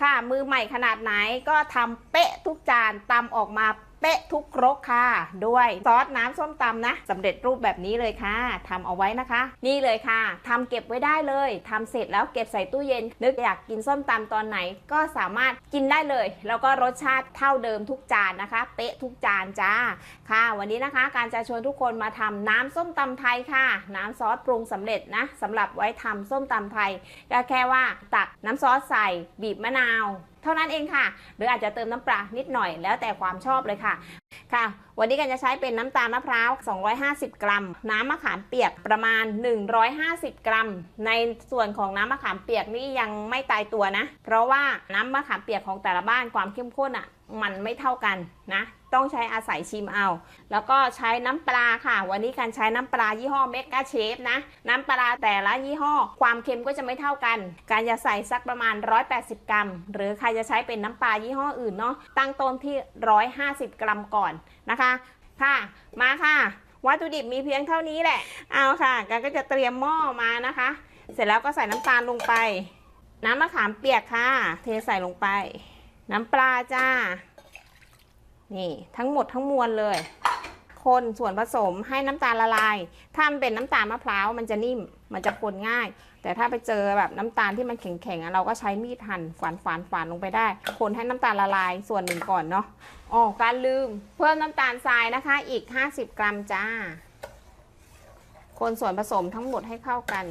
ค่ะมือใหม่ขนาดไหนก็ทำเป๊ะทุกจานตำออกมา เป๊ะทุกครกค่ะ ด้วยซอสน้ำส้มตำนะสำเร็จรูปแบบนี้เลยค่ะทำเอาไว้นะคะ นี่เลยค่ะทำเก็บไว้ได้เลยทำเสร็จแล้วเก็บใส่ตู้เย็น นึกอยากกินส้มตำตอนไหนก็สามารถกินได้เลย แล้วก็รสชาติเท่าเดิมทุกจานนะคะ เป๊ะทุกจานจ้าค่ะ วันนี้นะคะ การจะชวนทุกคนมาทำน้ำส้มตำไทยค่ะ น้ำซอสปรุงสำเร็จนะสำหรับไว้ทำส้มตำไทยก็แค่ว่าตักน้ำซอสใส่บีบมะนาวเท่านั้นเองค่ะ หรืออาจจะเติมน้ำปลานิดหน่อยแล้วแต่ความชอบเลยค่ะ ค่ะ วันนี้กันจะใช้เป็นน้ำตาลมะพร้าว 250 กรัม น้ำมะขามเปียกประมาณ 150 กรัม ในส่วนของน้ำมะขามเปียกนี่ยังไม่ตายตัวนะ เพราะว่าน้ำมะขามเปียกของแต่ละบ้านความเข้มข้นอะ มันไม่เท่ากันนะ ต้องใช้อาศัยชิมเอา แล้วก็ใช้น้ำปลาค่ะ วันนี้การใช้น้ำปลายี่ห้อเมกาเชฟนะ น้ำปลาแต่ละยี่ห้อ ความเค็มก็จะไม่เท่ากัน การจะใส่สักประมาณ 180 กรัม หรือใครจะใช้เป็นน้ำปลายี่ห้ออื่นเนาะ ตั้งต้นที่ 150 กรัมก่อนนะคะค่ะมาค่ะ วัตถุดิบมีเพียงเท่านี้แหละ เอาค่ะกันก็จะเตรียมหม้อมานะคะ เสร็จแล้วก็ใส่น้ำตาลลงไป น้ำมะขามเปียกค่ะ เทใส่ลงไป น้ำปลาจ้า นี่ทั้งหมดทั้งมวลเลย คนส่วนผสมให้น้ำตาลละลาย ถ้ามันเป็นน้ำตาลมะพร้าวมันจะนิ่ม มันจะคนง่าย แต่ถ้าไปเจอแบบน้ำตาลที่มันแข็งๆเราก็ใช้มีดหั่นฝานฝานฝานลงไปได้ คนให้น้ำตาลละลายส่วนหนึ่งก่อนเนาะอ๋อการลืม เพิ่มน้ำตาลทรายนะคะ อีก 50 กรัมจ้า คนส่วนผสมทั้งหมดให้เข้ากัน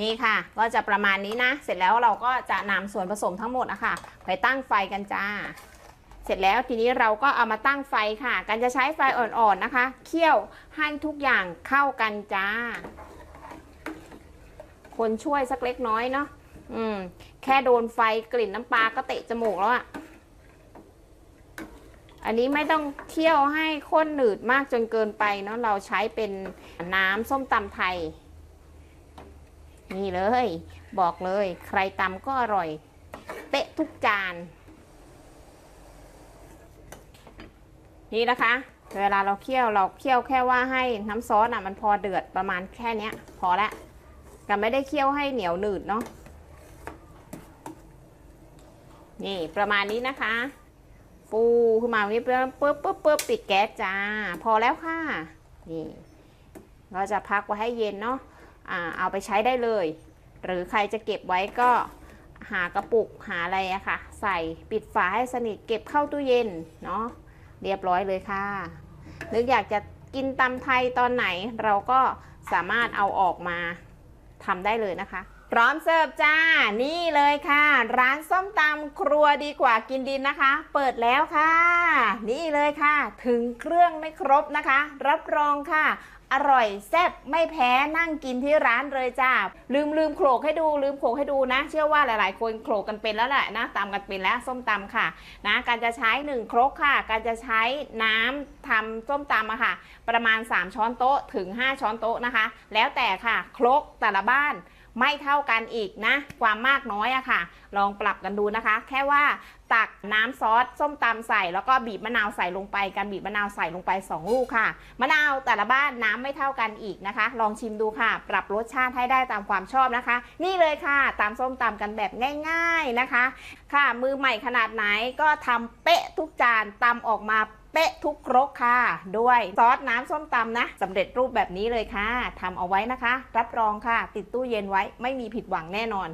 นี่ค่ะ ก็จะประมาณนี้นะ เสร็จแล้วเราก็จะนำส่วนผสมทั้งหมดอะค่ะ ไปตั้งไฟกันจ้า เสร็จแล้วทีนี้เราก็เอามาตั้งไฟค่ะการจะใช้ไฟอ่อนๆนะคะ เคี่ยวให้ทุกอย่างเข้ากันจ้า คนช่วยสักเล็กน้อยเนาะอืม แค่โดนไฟกลิ่นน้ำปลาก็เตะจมูกแล้วอะอันนี้ไม่ต้องเคี่ยวให้ข้นหนืดมากจนเกินไปเนาะเราใช้เป็นน้ำส้มตำไทย นี่เลย บอกเลย ใครตำก็อร่อยเป๊ะทุกจาน นี่นะคะ เวลาเราเคี่ยวเราเคี่ยวแค่ว่าให้น้ำซอสอะมันพอเดือดประมาณแค่เนี้ย พอละกันไม่ได้เคี่ยวให้เหนียวหนืดเนาะนี่ประมาณนี้นะคะฟูขึ้นมาแบบนี้ปุ๊บปุ๊บปุ๊บปุ๊บปิดแก๊สจ้า พอแล้วค่ะ นี่เราจะพักไว้ให้เย็นเนาะอ่าเอาไปใช้ได้เลย หรือใครจะเก็บไว้ก็หากระปุกหาอะไรอะค่ะ ใส่ปิดฝาให้สนิทเก็บเข้าตู้เย็นเนาะ เรียบร้อยเลยค่ะ นึกอยากจะกินตำไทยตอนไหนเราก็สามารถเอาออกมาทำได้เลยนะคะ พร้อมเสิร์ฟจ้า นี่เลยค่ะ ร้านส้มตำครัวดีกว่ากินดินนะคะ เปิดแล้วค่ะ นี่เลยค่ะ ถึงเครื่องไม่ครบนะคะ รับรองค่ะ อร่อยแซ่บไม่แพ้นั่งกินที่ร้านเลยจ้า ลืมลืมโขลกให้ดู ลืมโขลกให้ดูนะ เชื่อว่าหลาย ๆ คนโขลกกันเป็นแล้วแหละนะตำกันเป็นแล้วส้มตำค่ะ นะ การจะใช้1ครกค่ะ การจะใช้น้ำทำส้มตำอะค่ะ ประมาณ 3 ช้อนโต๊ะถึง 5 ช้อนโต๊ะนะคะ แล้วแต่ค่ะ ครกแต่ละบ้าน ไม่เท่ากันอีกนะ ความมากน้อยอะค่ะ ลองปรับกันดูนะคะ แค่ว่าตักน้ำซอสส้มตำใส่แล้วก็บีบมะนาวใส่ลงไปการบีบมะนาวใส่ลงไป 2 ลูกค่ะ มะนาวแต่ละบ้านน้ำไม่เท่ากันอีกนะคะ ลองชิมดูค่ะ ปรับรสชาติให้ได้ตามความชอบนะคะ นี่เลยค่ะตามส้มตำกันแบบง่าย ๆนะคะ ค่ะ มือใหม่ขนาดไหนก็ทำเป๊ะทุกจานตำออกมา เป๊ะทุกครกค่ะ ด้วยซอสน้ำส้มตำนะสำเร็จรูปแบบนี้เลยค่ะทำเอาไว้นะคะ รับรองค่ะ ติดตู้เย็นไว้ไม่มีผิดหวังแน่นอน